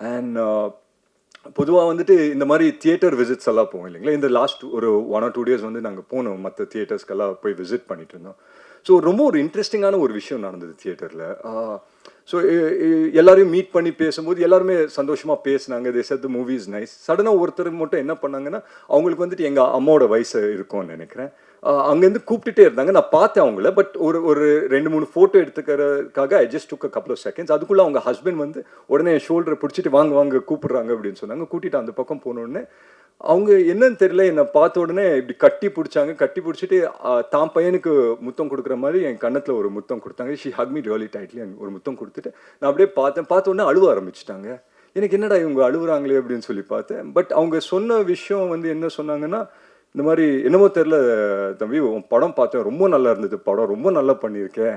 And uh, பொதுவாக வந்துட்டு இந்த மாதிரி தியேட்டர் விசிட்ஸ் எல்லாம் போவோம் இல்லைங்களா? இந்த லாஸ்ட் ஒரு ஒன் ஆர் டூ டேஸ் வந்து நாங்கள் போனோம் மற்ற தியேட்டர்ஸ்க்கெல்லாம் போய் விசிட் பண்ணிட்டு இருந்தோம். ஸோ ரொம்ப ஒரு இன்ட்ரெஸ்டிங்கான ஒரு விஷயம் நடந்தது தியேட்டரில் ஸோ eh, eh, எல்லாரையும் மீட் பண்ணி பேசும்போது எல்லாருமே சந்தோஷமாக பேசினாங்க. They said movie is nice சடனாக ஒருத்தர் மட்டும் என்ன பண்ணாங்கன்னா அவங்களுக்கு வந்துட்டு எங்கள் அம்மாவோட வயசு இருக்கும்னு நினைக்கிறேன். அங்கேருந்து கூப்பிட்டுட்டே இருந்தாங்க. நான் பார்த்தேன் அவங்கள பட் ஒரு ஒரு ரெண்டு மூணு photo எடுத்துக்கிறதுக்காக I just took couple of seconds அதுக்குள்ளே அவங்க ஹஸ்பண்ட் வந்து உடனே என் ஷோல்டரை பிடிச்சிட்டு வாங்க வாங்க கூப்பிடுறாங்க அப்படின்னு சொன்னாங்க. கூட்டிட்டு அந்த பக்கம் போனோடனே அவங்க என்னன்னு தெரியல. என்னை பார்த்த உடனே இப்படி கட்டி பிடிச்சாங்க. கட்டி பிடிச்சிட்டு தான் பையனுக்கு முத்தம் கொடுக்குற மாதிரி என் கன்னத்தில் ஒரு முத்தம் கொடுத்தாங்க. ஷி ஹக்மி ரியலி டைட்லி ஒரு முத்தம் கொடுத்துட்டு நான் அப்படியே பார்த்தேன். பார்த்த உடனே அழுவ ஆரம்பிச்சிட்டாங்க. எனக்கு என்னடா இவங்க அழுகுறாங்களே அப்படின்னு சொல்லி பார்த்தேன். பட் அவங்க சொன்ன விஷயம் வந்து என்ன சொன்னாங்கன்னா இந்த மாதிரி என்னமோ தெரில தம்பி உன் படம் பார்த்தேன். ரொம்ப நல்லா இருந்தது படம். ரொம்ப நல்லா பண்ணியிருக்கேன்.